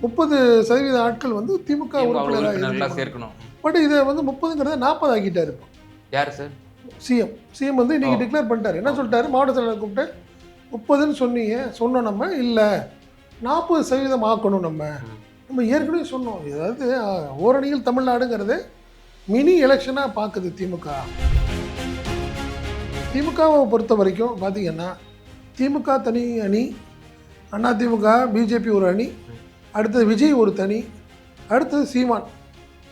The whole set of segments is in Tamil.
முப்பது சதவீத ஆட்கள் வந்து திமுக உறுப்பினராக. சேர்க்கணும். பட் இதை வந்து முப்பதுங்கிறத நாற்பது ஆக்கிட்டாரு இப்போ. யார் சார்? சிஎம். சிஎம் வந்து இன்னைக்கு ஓ. டிக்ளேர் பண்ணிட்டாரு. என்ன சொல்லிட்டாரு? மாவட்ட செயலாளர் கூப்பிட்டு முப்பதுன்னு சொன்னீங்க. சொன்னோம் நம்ம. இல்லை. நாற்பது சதவீதம் ஆக்கணும் நம்ம. நம்ம ஏற்கனவே சொன்னோம். அதாவது ஓரணியில் தமிழ்நாடுங்கிறது மினி எலெக்ஷனாக பார்க்குது திமுக. திமுகவை பொறுத்த வரைக்கும் பார்த்தீங்கன்னா திமுக தனி அணி அண்ணா திமுக பிஜேபி ஒரு அணி அடுத்தது விஜய் ஒரு தனி அடுத்தது சீமான்.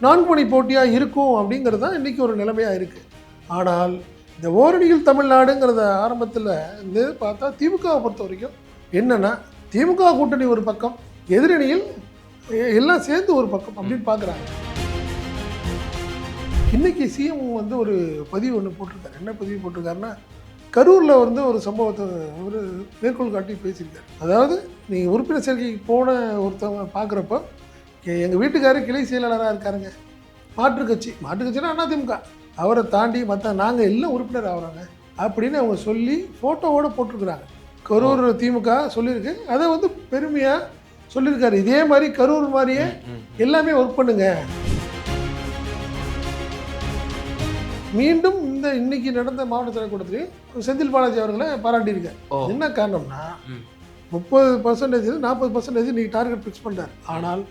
நான்கு மணி போட்டியாக இருக்கும் அப்படிங்கிறது தான் இன்றைக்கி ஒரு நிலைமையாக இருக்குது ஆனால் இந்த ஓரணியில் தமிழ்நாடுங்கிறத ஆரம்பத்தில் இருந்து பார்த்தா திமுகவை பொறுத்த வரைக்கும் என்னென்னா திமுக கூட்டணி ஒரு பக்கம் எதிரணியில் எல்லாம் சேர்ந்து ஒரு பக்கம் அப்படின்னு பார்க்குறாங்க இன்னைக்கு சிஎம் வந்து ஒரு பதிவு ஒன்று போட்டிருக்காரு. என்ன பதிவு போட்டிருக்காருன்னா கரூரில் வந்து ஒரு சம்பவத்தை ஒரு மேற்கோள் காட்டி பேசியிருக்காரு. அதாவது நீங்கள் உறுப்பினர் சேர்க்கைக்கு போன ஒருத்தவங்க பார்க்குறப்ப எங்கள் வீட்டுக்காரர் கிளை செயலாளராக இருக்காருங்க. மாற்றுக் கட்சி. மாற்றுக் கட்சினா அதிமுக. அவரை தாண்டி மற்ற நாங்கள் எல்லாம் உறுப்பினர் ஆகுறாங்க. அப்படின்னு அவங்க சொல்லி ஃபோட்டோவோடு போட்டிருக்கிறாங்க. கரூர் திமுக சொல்லியிருக்கு. அதை வந்து பெருமையாக சொல்லியிருக்காரு. இதே மாதிரி கரூர் மாதிரியே. எல்லாமே ஒர்க் பண்ணுங்க. மீண்டும் இந்த இன்னைக்கு நடந்த மாவட்ட செயலர் கூட்டத்திலையும் செந்தில் பாலாஜி அவர்களை பாராட்டியிருக்கார் ஓ. என்ன காரணம்னா. முப்பது பர்சன்டேஜ் நாற்பது பர்சன்டேஜ் நீ டார்கெட் ஃபிக்ஸ் பண்ணுறாரு ஆனால்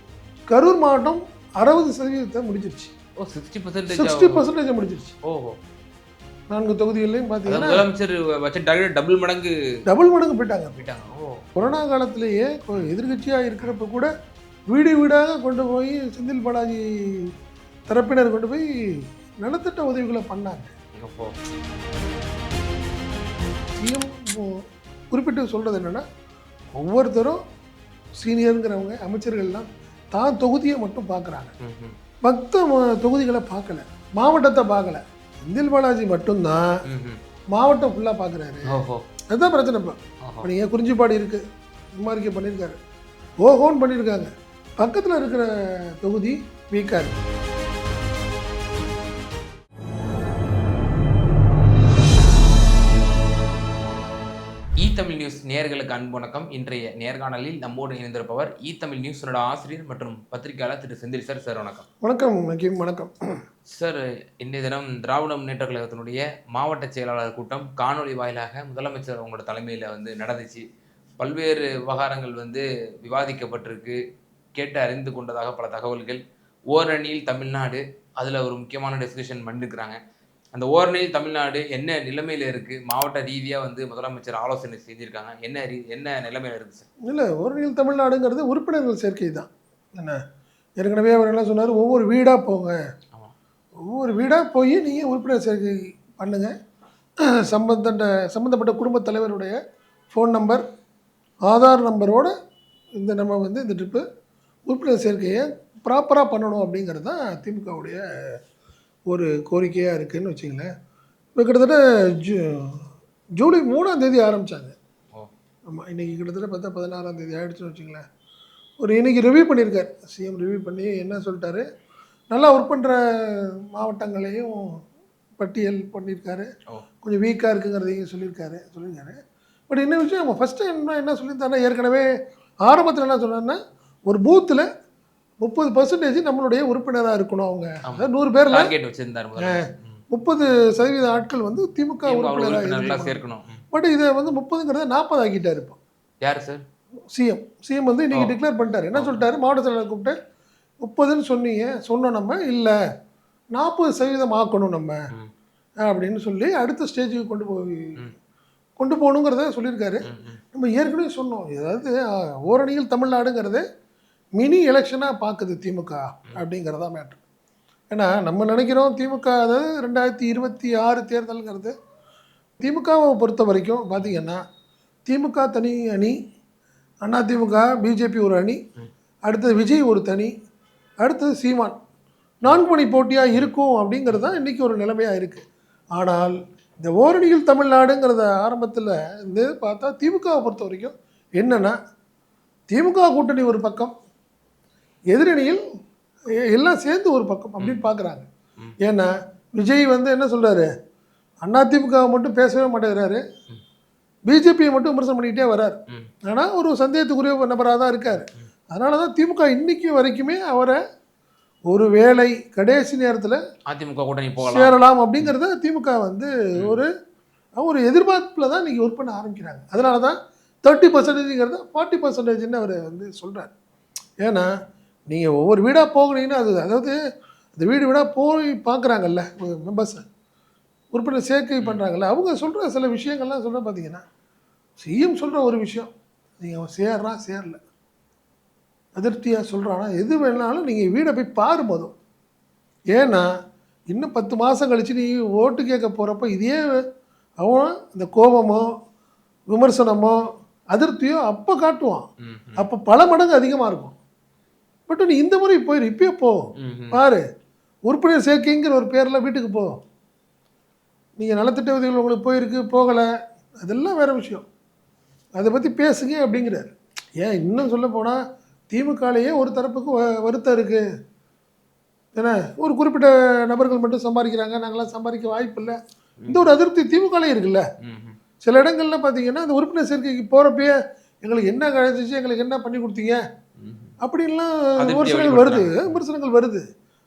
கரூர் மாவட்டம் அறுபது சதவீதத்தை முடிஞ்சிருச்சு. சிக்ஸ்டி பர்சன்டேஜ் சிக்ஸ்டி பர்சன்டேஜ் முடிஞ்சிருச்சு. ஓஹோ. நான்கு தொகுதிகளையும் பார்த்தீங்கன்னா முதலமைச்சர் வச்ச டார்கெட் டபுள் மடங்கு டபுள் மடங்கு போயிட்டாங்க. போயிட்டாங்க. கொரோனா காலத்திலேயே எதிர்கட்சியாக இருக்கிறப்ப கூட வீடு வீடாக கொண்டு போய் செந்தில் பாலாஜி தரப்பினர் கொண்டு போய் நலத்திட்ட உதவிகளை பண்ணாங்க. அப்போ சிஎம் குறிப்பிட்டு சொல்கிறது என்னென்னா ஒவ்வொருத்தரும் சீனியருங்கிறவங்க அமைச்சர்கள்லாம் தான் தொகுதியை மட்டும் பார்க்குறாங்க. மற்ற தொகுதிகளை பார்க்கல. மாவட்டத்தை பார்க்கல. செந்தில் பாலாஜி மட்டும்தான். மாவட்டம் ஃபுல்லாக பார்க்குறாரு. அதுதான் பிரச்சனை இப்போ. இப்போ நீங்கள் குறிஞ்சிப்பாடி இருக்குது குமாரிக்கை பண்ணியிருக்காரு. ஓஹோன்னு பண்ணியிருக்காங்க. பக்கத்தில் இருக்கிற தொகுதி வீக்காக இருக்கு. தமிழ் நியூஸ் நேயர்களுக்கு அன்பு வணக்கம். இன்றைய நேர்காணலில் நம்மோடு இணைந்திருப்பவர் இ தமிழ் நியூஸோட ஆசிரியர் மற்றும் பத்திரிகையாளர் திரு செந்தில் சார். சார் வணக்கம். வணக்கம் வணக்கம். சார் இன்றைய தினம் திராவிட முன்னேற்ற கழகத்தினுடைய மாவட்ட செயலாளர் கூட்டம் காணொளி வாயிலாக முதலமைச்சர் உங்களோட தலைமையில் வந்து நடந்துச்சு. பல்வேறு விவகாரங்கள் வந்து விவாதிக்கப்பட்டிருக்கு. கேட்டு அறிந்து கொண்டதாக பல தகவல்கள். ஓரணியில் தமிழ்நாடு அதில் ஒரு முக்கியமான டிஸ்கஷன் பண்ணிருக்கிறாங்க. அந்த ஓரணியில் தமிழ்நாடு என்ன நிலைமையில் இருக்குது மாவட்ட ரீதியாக வந்து முதலமைச்சர் ஆலோசனை செஞ்சுருக்காங்க. என்ன ரீ என்ன நிலைமையில் இருக்குது சார்? இல்லை ஓரணியில் தமிழ்நாடுங்கிறது உறுப்பினர்கள் சேர்க்கை தான். என்ன? ஏற்கனவே அவர் என்ன சொன்னார்? ஒவ்வொரு வீடாக போங்க. ஒவ்வொரு வீடாக போய் நீங்கள் உறுப்பினர் சேர்க்கை பண்ணுங்கள் சம்பந்த சம்மந்தப்பட்ட குடும்பத் தலைவருடைய ஃபோன் நம்பர் ஆதார் நம்பரோட இந்த நம்ம வந்து இந்த ட்ரிப்பு உறுப்பினர் சேர்க்கையை ப்ராப்பராக பண்ணணும் அப்படிங்கிறது தான் திமுகவுடைய ஒரு கோரிக்கையாக இருக்குதுன்னு வச்சுங்களேன். இப்போ கிட்டத்தட்ட ஜூ ஜூலை மூணாம் தேதி ஆரம்பித்தாங்க ஆமாம் இன்றைக்கி கிட்டத்தட்ட பார்த்தா பதினாறாம் தேதி ஆயிடுச்சுன்னு வச்சுங்களேன். ஒரு இன்னைக்கு ரிவ்யூ பண்ணியிருக்கார். சிஎம் ரிவ்யூ பண்ணி என்ன சொல்லிட்டாரு? நல்லா ஒர்க் பண்ணுற மாவட்டங்களையும் பட்டியல் பண்ணியிருக்காரு. கொஞ்சம் வீக்காக இருக்குங்கிறதையும் சொல்லியிருக்காரு சொல்லியிருக்காரு. பட் என்ன விஷயம் நம்ம ஃபஸ்ட் டைம் என்ன சொல்லியிருந்தாருன்னா ஏற்கனவே ஆரம்பத்தில் என்ன சொன்னார்னா ஒரு பூத்தில் முப்பது பர்சன்டேஜ் நம்மளுடைய உறுப்பினராக இருக்கணும் அவங்க. நூறு ம். முப்பது சதவீத ஆட்கள் வந்து திமுக உறுப்பினராக சேர்க்கணும். பட் இதை வந்து முப்பதுங்கிறத நாற்பது ஆக்கிட்டார் இப்போ. யார் சார்? சிஎம். சிஎம் வந்து இன்னைக்கு ஓ. டிக்ளேர் பண்ணிட்டாரு. என்ன சொல்லிட்டாரு? மாவட்ட செயலாளர் கூப்பிட்டு முப்பதுன்னு சொன்னீங்க. சொன்னோம் நம்ம. இல்லை. நாற்பது சதவீதம் ஆக்கணும் நம்ம. அப்படின்னு சொல்லி அடுத்த ஸ்டேஜுக்கு கொண்டு போய். கொண்டு போகணுங்கிறத சொல்லியிருக்காரு. நம்ம ஏற்கனவே சொன்னோம். அதாவது அஹ், ஓரணியில் தமிழ்நாடுங்கிறது மினி எலெக்ஷனாக பார்க்குது திமுக அப்படிங்கிறதா மேட்ரு ஏன்னா நம்ம நினைக்கிறோம் திமுக அதாவது ரெண்டாயிரத்தி இருபத்தி ஆறு தேர்தலுங்கிறது திமுகவை பொறுத்த வரைக்கும் பார்த்தீங்கன்னா திமுக தனி அணி அண்ணா திமுக பிஜேபி ஒரு அணி அடுத்தது விஜய் ஒரு தனி அடுத்தது சீமான். நான்கு மணி போட்டியாக இருக்கும் அப்படிங்கிறது தான் இன்றைக்கி ஒரு நிலைமையாக இருக்குது ஆனால் இந்த ஓரணியில் தமிழ்நாடுங்கிறத ஆரம்பத்தில் இருந்து பார்த்தா திமுகவை பொறுத்த வரைக்கும் என்னென்னா திமுக கூட்டணி ஒரு பக்கம் எதிரணியில் எல்லாம் சேர்ந்து ஒரு பக்கம் அப்படின்னு பார்க்குறாங்க. ஏன்னா விஜய் வந்து என்ன சொல்கிறாரு அதிமுகவை மட்டும் பேசவே மாட்டேங்கிறாரு. பிஜேபியை மட்டும் விமர்சனம் பண்ணிக்கிட்டே வரார். ஆனால் ஒரு சந்தேகத்துக்குரிய நபராக தான் இருக்கார். அதனால தான் திமுக இன்னைக்கு வரைக்குமே அவரை ஒரு வேளை கடைசி நேரத்தில் அதிமுக கூட்டணி சேரலாம் அப்படிங்கிறத திமுக வந்து ஒரு ஒரு எதிர்பார்ப்பில் தான் நீங்கள் ஒர்க் பண்ண ஆரம்பிக்கிறாங்க. அதனால தான் தேர்ட்டி பர்சன்டேஜ்ங்கிறத ஃபார்ட்டி பர்சன்டேஜ்னு அவர் வந்து சொல்கிறார் ஏன்னா நீங்கள் ஒவ்வொரு வீடாக போகிறீங்கன்னா அது அதாவது அந்த வீடு வீடாக போய் பார்க்குறாங்கல்ல மெம்பர்ஸை உறுப்பினர் சேர்க்கை பண்ணுறாங்கல்ல அவங்க சொல்கிற சில விஷயங்கள்லாம் சொல்கிற பார்த்தீங்கன்னா சிஎம் சொல்கிற ஒரு விஷயம் நீங்கள் சேர்றான் சேரல. அதிருப்தியாக சொல்கிறானா எது வேணாலும் நீங்கள் வீடை போய் பாரு போதும் ஏன்னா இன்னும் பத்து மாதம் கழிச்சு நீ ஓட்டு கேட்க போகிறப்ப இதே அவன் இந்த கோபமோ விமர்சனமோ அதிருப்தியோ அப்போ காட்டுவான். அப்போ பல மடங்கு அதிகமாக இருக்கும். பட் நீ இந்த முறை போயிரு இப்பயே போ. பாரு. உறுப்பினர் சேர்க்கைங்கிற ஒரு பேரில் வீட்டுக்கு போ. நீங்கள் நலத்திட்ட உதவிகள் உங்களுக்கு போயிருக்கு போகலை. அதெல்லாம் வேற விஷயம். அதை பற்றி பேசுங்க அப்படிங்கிறார். ஏன் இன்னும் சொல்ல போனால் திமுகலேயே ஒரு தரப்புக்கு வருத்தம் இருக்குது ஏன்னா ஒரு குறிப்பிட்ட நபர்கள் மட்டும் சம்பாதிக்கிறாங்க நாங்களாம் சம்பாதிக்க வாய்ப்பு இல்லை இந்த ஒரு அதிருப்தி திமுகலே இருக்குல்ல. சில இடங்கள்ல பார்த்தீங்கன்னா அந்த உறுப்பினர் சேர்க்கைக்கு போகிறப்பயே எங்களுக்கு என்ன கிடைச்சிச்சு எங்களுக்கு என்ன பண்ணி கொடுத்தீங்க. அப்படின்லாம் விமர்சனங்கள் வருது விமர்சனங்கள் வருது.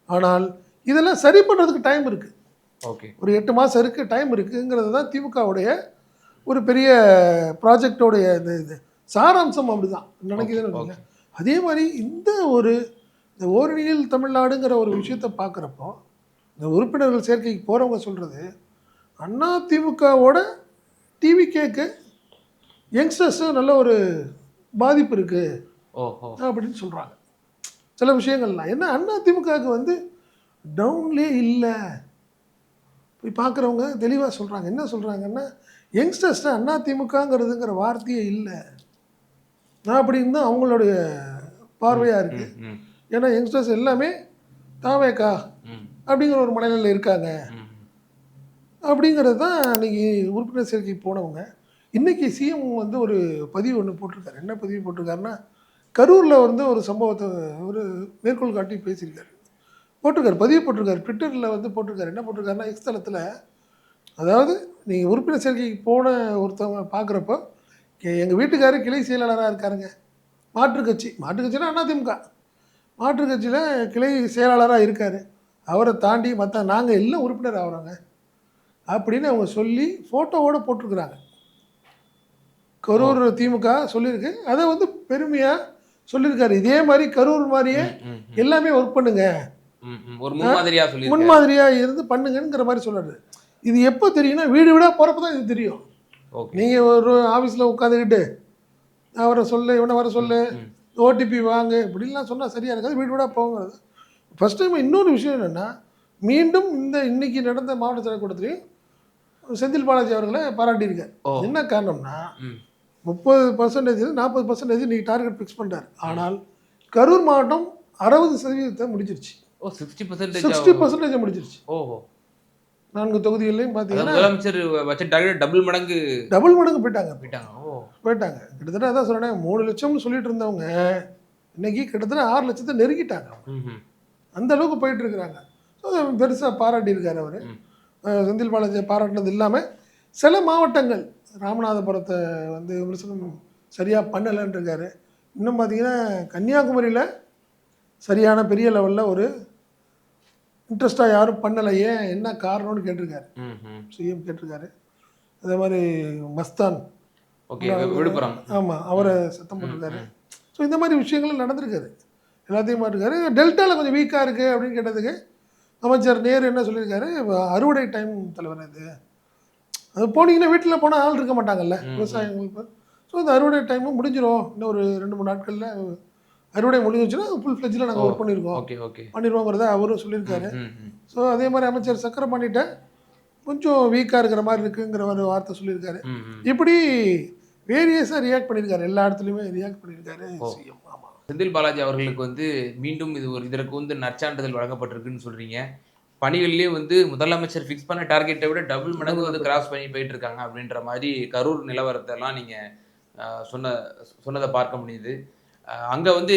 ஆனால் இதெல்லாம் சரி பண்ணுறதுக்கு டைம் இருக்குது ஓகே. ஒரு எட்டு மாதம் இருக்குது டைம் இருக்குங்கிறது தான் திமுகவுடைய ஒரு பெரிய ப்ராஜெக்டோடைய இந்த இது சாராம்சம் அப்படிதான். நினைக்கிறேன் ஓகே. அதே மாதிரி இந்த ஒரு இந்த ஓரணியில் தமிழ்நாடுங்கிற ஒரு விஷயத்தை பார்க்குறப்போ இந்த உறுப்பினர்கள் சேர்க்கைக்கு போகிறவங்க சொல்கிறது அண்ணா திமுகவோட டிவி கேக்கு யங்ஸ்டர்ஸும் நல்ல ஒரு பாதிப்பு இருக்குது அப்படின்னு சொல்கிறாங்க சில விஷயங்கள்லாம். என்ன அண்ணா திமுகவுக்கு வந்து டவுன்லேயே இல்லை. போய் பார்க்குறவங்க தெளிவாக சொல்கிறாங்க என்ன சொல்கிறாங்கன்னா யங்ஸ்டர்ஸ்ட்டு அண்ணா திமுகங்கிறதுங்கிற வார்த்தையே இல்லை. நான் அப்படின்னு தான் அவங்களுடைய பார்வையாக இருக்குது ஏன்னா யங்ஸ்டர்ஸ் எல்லாமே தாவேக்கா அப்படிங்கிற ஒரு மனநிலையில் இருக்காங்க. அப்படிங்கிறது தான் அன்றைக்கி உறுப்பினர் சேர்க்கை போனவங்க. இன்றைக்கி சிஎம் வந்து ஒரு பதிவு ஒன்று போட்டிருக்காரு. என்ன பதிவு போட்டிருக்காருன்னா கரூரில் வந்து ஒரு சம்பவத்தை ஒரு மேற்கோள் காட்டி பேசியிருக்காரு. போட்டிருக்காரு பதிவு போட்டிருக்காரு ட்விட்டரில் வந்து போட்டிருக்காரு. என்ன போட்டிருக்காருன்னா எக்ஸ் தளத்தில் அதாவது நீங்கள் உறுப்பினர் சேர்க்கைக்கு போன ஒருத்தவங்க பார்க்குறப்போ எங்கள் வீட்டுக்காரர் கிளை செயலாளராக இருக்காருங்க. மாற்றுக் கட்சி மாற்றுக் கட்சினா அதிமுக மாற்றுக் கட்சியில் கிளை செயலாளராக இருக்கார். அவரை தாண்டி மற்ற நாங்கள் எல்லாம் உறுப்பினர் ஆகிறோங்க. அப்படின்னு அவங்க சொல்லி ஃபோட்டோவோட போட்டிருக்கிறாங்க. கரூர் திமுக சொல்லியிருக்கு. அதை வந்து பெருமையாக சொல்லியிருக்காரு. இதே மாதிரி கரூர் மாதிரியே எல்லாமே ஒர்க் பண்ணுங்க. ஒரு முன்மாதிரியா சொல்லி முன்மாதிரியாக இருந்து பண்ணுங்கங்கிற மாதிரி சொல்றாரு. இது எப்போ தெரியும்னா வீடு வீடாக போகிறப்ப தான் இது தெரியும். ஓகே. நீங்கள் ஒரு ஆஃபீஸில் உட்காந்துக்கிட்டு அவரை சொல்லு இவனை வர சொல்லு. ஓடிபி வாங்கு இப்படிலாம் சொன்னால் சரியாக இருக்காது. வீடு வீடாக போங்கிறது. ஃபஸ்ட் டைம் இன்னொரு விஷயம் என்னென்னா மீண்டும் இந்த இன்னைக்கு நடந்த மாவட்ட செயற்கூடத்துலையும் செந்தில் பாலாஜி அவர்களை பாராட்டியிருக்கார். என்ன காரணம்னா முப்பது பர்சன்டேஜ் நாற்பது பர்சன்டேஜ் நீங்கள் டார்கெட் ஃபிக்ஸ் பண்ணிட்டார். ஆனால் கரூர் மாவட்டம் அறுபது சதவீதத்தை முடிச்சிருச்சு ஓ சிக்ஸ்டி பர்சன்டேஜ் சிக்ஸ்டி பர்சன்டேஜ் முடிச்சிருச்சு ஓஹோ. நான்கு தொகுதிகளையும் பார்த்தீங்கன்னா முதலமைச்சர் வச்ச டார்கெட் டபுள் மடங்கு டபுள் மடங்கு போயிட்டாங்க. போயிட்டாங்க. ஓ. போயிட்டாங்க. கிட்டத்தட்ட அதான் சொல்கிறேன் மூணு லட்சம்னு சொல்லிட்டு இருந்தவங்க இன்னைக்கு கிட்டத்தட்ட ஆறு லட்சத்தை நெருங்கிட்டாங்க. அந்த அளவுக்கு போயிட்டு இருக்கிறாங்க. பெருசாக பாராட்டியிருக்காரு அவர். செந்தில் பாலாஜியை பாராட்டினது இல்லாமல் சில மாவட்டங்கள் ராமநாதபுரத்தை வந்து விமர்சனம் சரியாக பண்ணலைன்னு இருக்காரு இன்னும் பார்த்தீங்கன்னா கன்னியாகுமரியில் சரியான பெரிய லெவலில் ஒரு இன்ட்ரெஸ்ட்டாக யாரும் பண்ணலை ஏன் என்ன காரணம்னு கேட்டிருக்காரு. சிஎம் கேட்டிருக்காரு. அதே மாதிரி மஸ்தான். ஓகே விழுப்புரம். ஆமாம் அவரை சத்தம் போட்டிருக்காரு. ஸோ இந்த மாதிரி விஷயங்கள் நடந்திருக்காரு எல்லாத்தையும் மாட்டிருக்காரு டெல்டாவில் கொஞ்சம் வீக்காக இருக்குது அப்படின்னு கேட்டதுக்கு அமைச்சர் நேரு என்ன சொல்லியிருக்காரு? அறுவடை டைம் தலைவர் இது. அது போனீங்கன்னா வீட்டில் போனால் ஆள் இருக்க மாட்டாங்கல்ல. விவசாயிங்களுக்கு. ஸோ இந்த அறுவடை டைமும் முடிஞ்சிரும். இன்னும் ஒரு ரெண்டு மூணு நாட்களில் அறுவடை முடிஞ்சிச்சுன்னா ஃபுல் ஃப்ளெஜில் நாங்கள் ஒர்க் பண்ணியிருக்கோம் ஓகே ஓகே. பண்ணிடுவோங்கிறத அவரும் சொல்லியிருக்காரு. ஸோ அதே மாதிரி அமைச்சர் சக்கரபாணிகிட்ட கொஞ்சம் வீக்காக இருக்கிற மாதிரி இருக்குங்கிற ஒரு வார்த்தை சொல்லியிருக்காரு. இப்படி வேரியஸாக ரியாக்ட் பண்ணியிருக்காரு. எல்லா இடத்துலையுமே ரியாக்ட் பண்ணியிருக்காரு. சிஎம் ஆமாம் செந்தில் பாலாஜி அவர்களுக்கு வந்து மீண்டும் இது ஒரு இதற்கு வந்து நற்சான்றிதழ் வழங்கப்பட்டிருக்குன்னு சொல்றீங்க. பணிகள்லேயே வந்து முதலமைச்சர் ஃபிக்ஸ் பண்ண டார்கெட்டை விட டபுள் மடங்கு வந்து கிராஸ் பண்ணி போயிட்டு இருக்காங்க அப்படின்ற மாதிரி கரூர் நிலவரத்தெல்லாம் நீங்கள் சொன்ன சொன்னதை பார்க்க முடியுது. அங்கே வந்து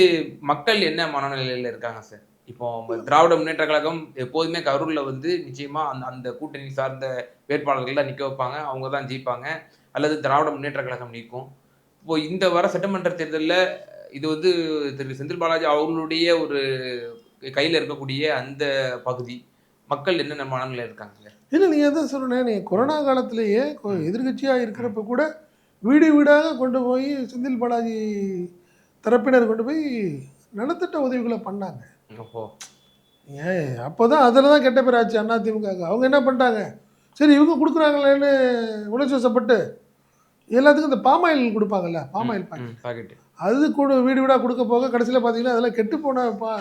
மக்கள் என்ன மனநிலையில் இருக்காங்க சார் இப்போ திராவிட முன்னேற்ற கழகம் எப்போதுமே கரூரில் வந்து நிச்சயமாக அந்த அந்த கூட்டணி சார்ந்த வேட்பாளர்கள் தான் வைப்பாங்க. அவங்க தான் ஜெயிப்பாங்க. அல்லது திராவிட முன்னேற்ற கழகம் நிற்கும் இப்போ இந்த வர சட்டமன்ற தேர்தலில் இது வந்து திரு செந்தில் பாலாஜி அவர்களுடைய ஒரு கையில் இருக்கக்கூடிய அந்த பகுதி. மக்கள் என்னென்ன மனநிலை இருக்காங்க? இல்லை நீங்கள் எதை சொல்லுனேன் நீங்கள் கொரோனா காலத்திலேயே எதிர்கட்சியாக இருக்கிறப்ப கூட வீடு வீடாக கொண்டு போய் செந்தில் பாலாஜி தரப்பினர் கொண்டு போய் நலத்திட்ட உதவிகளை பண்ணாங்க. ஓஹோ. ஏன் அப்போ தான் அதில் தான் கெட்ட பேர் ஆச்சு அதிமுக அவங்க என்ன பண்ணிட்டாங்க? சரி இவங்க கொடுக்குறாங்களேன்னு உணர்ச்சி வசப்பட்டு எல்லாத்துக்கும் இந்த பாமாயில் கொடுப்பாங்கல்ல பாமாயில் பாக்கெட். பாக்கெட் அது கூட வீடு வீடாக கொடுக்க போக கடைசியில் பார்த்தீங்கன்னா அதெல்லாம் கெட்டு போன பா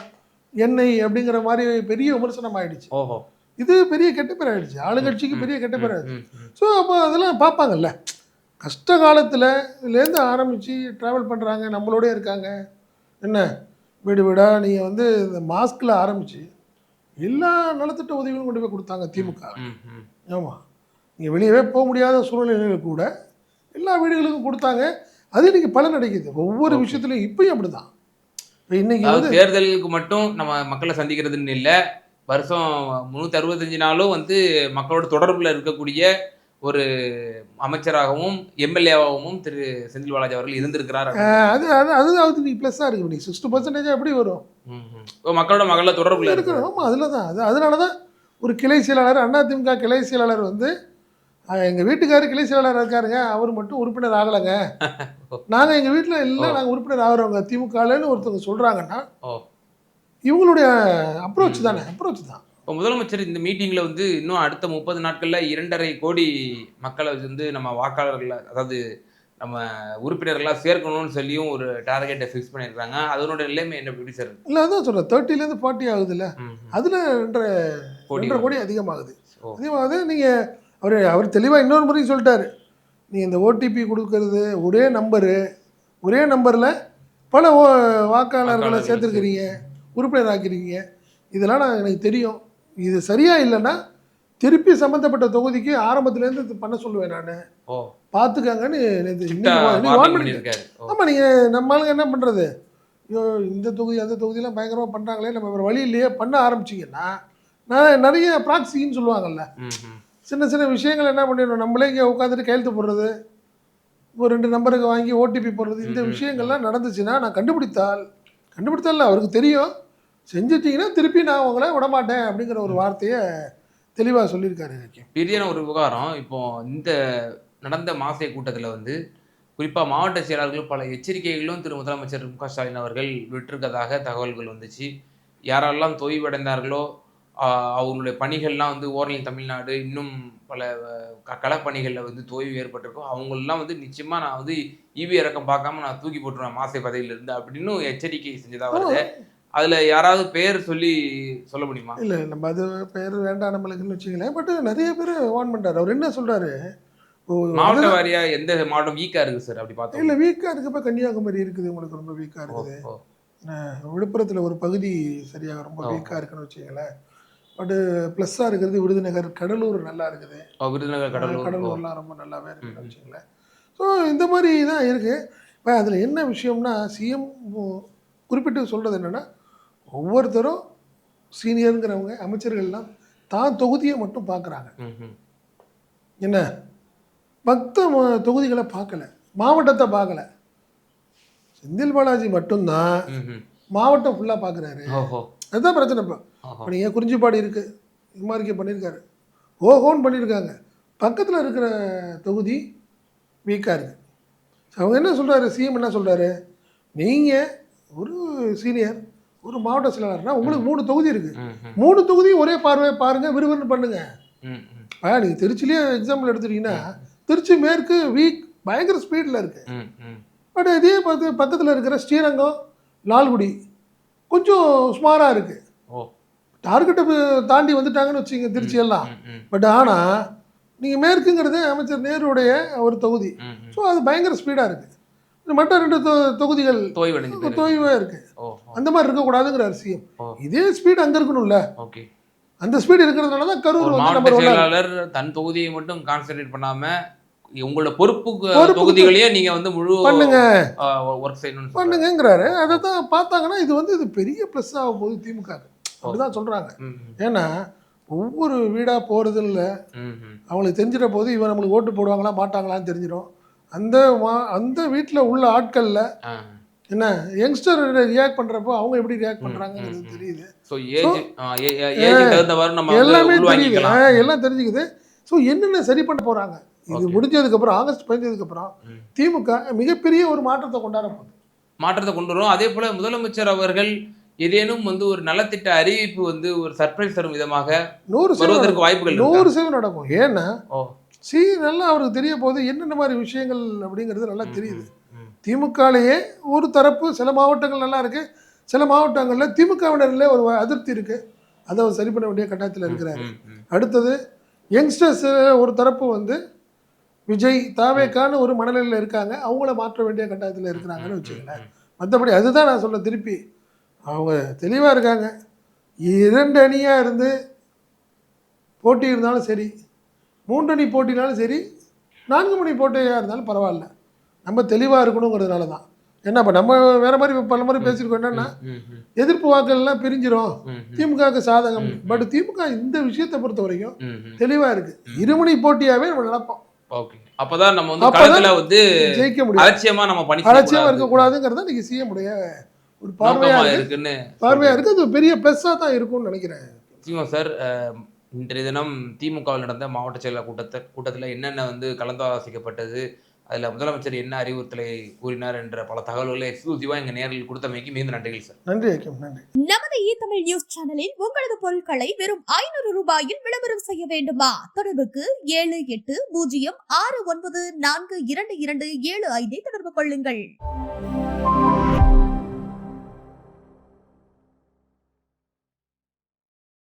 எண்ணெய் அப்படிங்கிற மாதிரி பெரிய விமர்சனம் ஆயிடுச்சு ஓஹோ. இது பெரிய கெட்ட பேர் ஆயிடுச்சு. ஆளுங்கட்சிக்கு பெரிய கெட்ட பேர் ஆயிடுச்சு. ஸோ அப்போ அதெல்லாம் பார்ப்பாங்கல்ல. கஷ்ட காலத்தில் இதுலேருந்து ஆரம்பித்து ட்ராவல் பண்ணுறாங்க நம்மளோடய இருக்காங்க. என்ன? வீடு வீடாக நீங்கள் வந்து இந்த மாஸ்கில் ஆரம்பித்து எல்லா நலத்திட்ட உதவிகளும் கொண்டு போய் கொடுத்தாங்க திமுக. ஆமாம் நீங்கள் வெளியவே போக முடியாத சூழ்நிலையில் கூட எல்லா வீடுகளுக்கும் கொடுத்தாங்க. அது இன்னைக்கு பலன் அடைக்குது ஒவ்வொரு. விஷயத்துலையும் இப்பயும் அப்படிதான். இப்போ இன்னைக்கு தேர்தலுக்கு மட்டும் நம்ம மக்களை சந்திக்கிறதுன்னு இல்லை வருஷம் முந்நூற்றி அறுபத்தஞ்சு நாளும் வந்து மக்களோட தொடர்பில் இருக்கக்கூடிய ஒரு அமைச்சராகவும் எம்எல்ஏவாகவும் திரு செந்தில் பாலாஜி அவர்கள் இருந்திருக்கிறார் அது அது அது அது நீ ப்ளஸ்ஸாக இருக்கு இன்னைக்கு சிக்ஸ்டி பர்சன்டேஜ் எப்படி வரும்? மக்களோட மகள தொடர்புல இருக்கு. இருக்கணும் ஆமாம் அதில் தான் அது அதனால தான் ஒரு கிளை செயலாளர் அதிமுக கிளை செயலாளர் வந்து எங்கள் வீட்டுக்காரர் கிளை செயலாளர் இருக்காருங்க. அவர் மட்டும் உறுப்பினர் ஆகலைங்க. நாங்கள் எங்கள் வீட்டில் எல்லாம் நாங்கள் உறுப்பினர் ஆகிறோங்க திமுகலன்னு ஒருத்தவங்க சொல்கிறாங்கன்னா ஓ. இவங்களுடைய அப்ரோச் தானே அப்ரோச் தான். இப்போ முதலமைச்சர் இந்த மீட்டிங்ல வந்து இன்னும் அடுத்த முப்பது நாட்கள்ல இரண்டரை கோடி மக்களை வந்து நம்ம வாக்காளர்களை அதாவது நம்ம உறுப்பினர்களாக சேர்க்கணும்னு சொல்லியும் ஒரு டார்கெட்டை ஃபிக்ஸ் பண்ணியிருக்காங்க. அதனோட நிலைமை என்ன எப்படி சார்? இல்லை அதான் சொல்கிறேன் தேர்ட்டிலேருந்து ஃபார்ட்டி ஆகுதுல்ல. அதில் ரெண்டரை கோடி கோடி அதிகமாகுது. அதிகமாகுது நீங்கள் அவர் அவர் தெளிவாக இன்னொரு முறையும் சொல்லிட்டாரு. நீங்கள் இந்த ஓடிபி கொடுக்கறது ஒரே நம்பரு ஒரே நம்பரில் பல ஓ- வாக்காளர்களை சேர்த்துருக்கிறீங்க உறுப்பினர் ஆக்கிருக்கீங்க இதெல்லாம் நான் எனக்கு தெரியும். இது சரியா இல்லைன்னா திருப்பி சம்மந்தப்பட்ட தொகுதிக்கு ஆரம்பத்துலேருந்து இது பண்ண சொல்லுவேன் நான். பார்த்துக்கங்கன்னு. ஆமாம் நீங்கள் நம்ம ஆளுங்க என்ன பண்ணுறது ஐயோ இந்த தொகுதி அந்த தொகுதியெல்லாம் பயங்கரமாக பண்ணுறாங்களே நம்ம வேறு வழி இல்லையே பண்ண ஆரம்பிச்சிங்கன்னா நான் நிறைய ப்ராக்சின்னு சொல்லுவாங்கல்ல. சின்ன சின்ன விஷயங்கள் என்ன பண்ணிடணும்? நம்மளே இங்கே உட்காந்துட்டு கையெழுத்து போடுறது ஒரு ரெண்டு நம்பருக்கு வாங்கி ஓடிபி போடுறது இந்த விஷயங்கள்லாம் நடந்துச்சுன்னா நான் கண்டுபிடித்தால் கண்டுபிடித்தால் அவருக்கு தெரியும். செஞ்சிட்டிங்கன்னா திருப்பி நான் உங்களை விடமாட்டேன் அப்படிங்கிற ஒரு வார்த்தையை தெளிவாக சொல்லியிருக்காரு பெரியான ஒரு விவகாரம். இப்போ இந்த நடந்த மாசிய கூட்டத்துல வந்து குறிப்பா மாவட்ட செயலாளர்கள் பல எச்சரிக்கைகளும் திரு முதலமைச்சர் மு க ஸ்டாலின் அவர்கள் விட்டிருக்கதாக தகவல்கள் வந்துச்சு. யாரெல்லாம் தொய்வடைந்தார்களோ அவங்களுடைய பணிகள்லாம் வந்து ஓரலின் தமிழ்நாடு இன்னும் பல க- களப்பணிகளில் வந்து தொய்வு ஏற்பட்டிருக்கோ அவங்களெல்லாம் வந்து நிச்சயமா நான் வந்து ஈவி இறக்கம் பார்க்காம நான் தூக்கி போட்டுருவேன் மாசை பதவியிலிருந்து அப்படின்னு எச்சரிக்கை செஞ்சதா வருது. அதுல யாராவது பேர் சொல்லி சொல்ல முடியுமா? இல்லை நம்ம அது பேர் வேண்டாம் நம்மளுக்குன்னு வச்சுங்களேன் பட் நிறைய பேர் வார்ன் பண்ணுறாரு அவர் என்ன சொல்கிறாரு மாவட்ட வாரியா எந்த மாவட்டம்? வீக்கா இருக்கு சார் அப்படி பார்த்தோம். இல்லை வீக்காக இருக்கப்ப கன்னியாகுமரி இருக்குது உங்களுக்கு ரொம்ப வீக்காக இருக்குது. விழுப்புரத்தில் ஒரு பகுதி சரியாக ரொம்ப. வீக்காக இருக்குன்னு வச்சுங்களேன் பட் ப்ளஸ்ஸாக இருக்கிறது விருதுநகர் கடலூர் நல்லா இருக்குது விருதுநகர் கடலூர். கடலூர்லாம் ரொம்ப நல்லாவே இருக்குன்னு. வச்சுங்களேன் ஸோ இந்த மாதிரி தான் இருக்குது இப்போ அதில் என்ன விஷயம்னா சிஎம் குறிப்பிட்டு சொல்கிறது என்னென்னா ஒவ்வொருத்தரும் சீனியருங்கிறவங்க அமைச்சர்கள்லாம் தான் தொகுதியை மட்டும் பார்க்குறாங்க. என்ன ம- தொகுதிகளை பார்க்கல மாவட்டத்தை பார்க்கல செந்தில் பாலாஜி மட்டும்தான். மாவட்டம் ஃபுல்லாக பார்க்குறாரு அதுதான் பிரச்சனை இப்போ. இப்போ நீங்கள் குறிஞ்சிப்பாடி இருக்குது இம்மாரிக்கை பண்ணியிருக்காரு ஓஹோன்னு பண்ணியிருக்காங்க பக்கத்தில் இருக்கிற தொகுதி வீக்காக இருக்குது அவங்க என்ன சொல்கிறாரு சிஎம் என்ன சொல்கிறாரு நீங்கள் ஒரு சீனியர் ஒரு மாவட்ட செயலாளர்னா உங்களுக்கு மூணு தொகுதி இருக்குது. மூணு தொகுதியும் ஒரே பார்வை பாருங்கள் விறுவிறுன்னு பண்ணுங்க. ம், ம். ஆ நீங்கள் திருச்சிலேயே எக்ஸாம்பிள் எடுத்துட்டீங்கன்னா திருச்சி மேற்கு வீக் பயங்கர ஸ்பீடில் இருக்குது. பட் இதே பார்த்து பக்கத்தில் இருக்கிற ஸ்ரீரங்கம் லால்குடி கொஞ்சம் சுமாராக இருக்குது டார்கெட்டை தாண்டி வந்துட்டாங்கன்னு வச்சுங்க திருச்சி எல்லாம். பட் ஆனால் நீங்கள் மேற்குங்கிறது அமைச்சர் நேருடைய ஒரு தொகுதி. ஸோ அது பயங்கர ஸ்பீடாக இருக்குது மற்ற ரெண்டு தொ- தொகுதிகள். தொய்வாக ஓ, அந்த மாதிரி இருக்கக்கூடாதுங்கிறார் சிஎம் ஓ. இதே ஸ்பீடு அங்கே இருக்கணும்ல. ஓகே. அந்த ஸ்பீடு இருக்கிறதுனால தான் கரூர் மாவட்ட செயலாளர் தன் தொகுதியை மட்டும் கான்சென்ட்ரேட் பண்ணாம உங்களோட பொறுப்பு தொகுதிகளையே நீங்க வந்து முழு பண்ணுங்க. ஒர்க் செய்யணும்னு சொல்றாரு. பண்ணுங்கங்கிறாரு. அதை தான் பார்த்தாங்கன்னா இது வந்து இது பெரிய ப்ளஸ் ஆக போகுது திமுக அப்படிதான் சொல்கிறாங்க ம். ஏன்னா ஒவ்வொரு வீடாக போகிறது இல்லை. அவங்களுக்கு தெரிஞ்சிட போது இவன் நம்மளுக்கு ஓட்டு போடுவாங்களா மாட்டாங்களான்னு தெரிஞ்சிடும் அந்த மா அந்த வீட்டில் உள்ள ஆட்களில். என்ன யங்ஸ்டர் ரியாக்ட் பண்றப்போ அவங்க எப்படி ரியாக்ட் ம். தெரியுது எல்லாமே தெரியுது எல்லாம் தெரிஞ்சுக்குது ஸோ என்னென்ன சரி பண்ண போறாங்க இது. முடிஞ்சதுக்கு அப்புறம் ஆகஸ்ட் பதினஞ்சதுக்கு அப்புறம் ம். திமுக மிகப்பெரிய ஒரு மாற்றத்தை கொண்டாட போகுது மாற்றத்தை கொண்டு வரும் அதே போல முதலமைச்சர் அவர்கள் ஏதேனும் வந்து ஒரு நலத்திட்ட அறிவிப்பு வந்து ஒரு சர்ப்ரைஸ் தரும் விதமாக நூறு வருவதற்கு வாய்ப்புகள்? நூறு சதவீதம் நடக்கும். ஏன்னா சி நல்லா அவருக்கு தெரிய போகுது என்னென்ன மாதிரி விஷயங்கள் அப்படிங்கிறது நல்லா தெரியுது. திமுகலேயே ஒரு தரப்பு சில மாவட்டங்கள் நல்லா இருக்கு. சில மாவட்டங்களில் திமுகவினரிலே ஒரு அதிருப்தி இருக்கு. அதை அவர் சரி பண்ண வேண்டிய கட்டாயத்தில் இருக்கிறாரு. அடுத்தது யங்ஸ்டர்ஸ் ஒரு தரப்பு வந்து விஜய் தாவேக்கான்னு ஒரு மனநிலையில் இருக்காங்க. அவங்கள மாற்ற வேண்டிய கட்டாயத்தில் இருக்கிறாங்கன்னு வச்சுக்கங்களேன் மற்றபடி அதுதான் நான் சொல்ல திருப்பி. அவங்க தெளிவாக இருக்காங்க. இரண்டு அணியாக இருந்து போட்டி இருந்தாலும் சரி மூன்று அணி போட்டினாலும் சரி நான்கு மணி போட்டியாக இருந்தாலும் பரவாயில்ல. நம்ம தெளிவாக இருக்கணுங்கிறதுனால தான். ஏன்னா இப்போ நம்ம வேற மாதிரி பல முறை பேசியிருக்கோம் என்னன்னா எதிர்ப்பு வாக்குகள்லாம் பிரிஞ்சிரும். திமுகவுக்கு சாதகம். பட் திமுக இந்த விஷயத்தை பொறுத்த வரைக்கும் ம், ம். தெளிவா இருக்கு. இருமணி போட்டியாவே நம்ம நடப்போம். அப்பதான் நம்ம வந்து ஜெயிக்க முடியும். அலட்சியமா நம்ம அலட்சியமா இருக்கக்கூடாதுங்கிறத இன்னைக்கு சிஎம் உடைய ஒரு பார்வையா இருக்குன்னு பார்வையா இருக்கு. அது பெரிய பெருசா தான் இருக்கும்னு நினைக்கிறேன். நிச்சயமா சார் இன்றைய தினம் திமுகவில் நடந்த மாவட்ட செயலர் கூட்டத்தை கூட்டத்தில் என்னென்ன வந்து கலந்தாலோசிக்கப்பட்டது அதில் முதலமைச்சர் என்ன அறிவுறுத்தலை கூறினார் என்ற பல தகவல்களை எக்ஸ்க்ளூசிவாக எங்கள் நேரில் கொடுத்தமைக்கு மீண்டும் நன்றிகள் சார். நன்றி நன்றி. நமது இ தமிழ் நியூஸ் சேனலில் உங்களது பொருட்களை வெறும் ஐநூறு ரூபாயில் விளம்பரம் செய்ய வேண்டுமா? தொடர்புக்கு ஏழு எட்டு பூஜ்ஜியம் ஆறு ஒன்பது நான்கு இரண்டு இரண்டு ஏழு ஐந்தை தொடர்பு கொள்ளுங்கள்.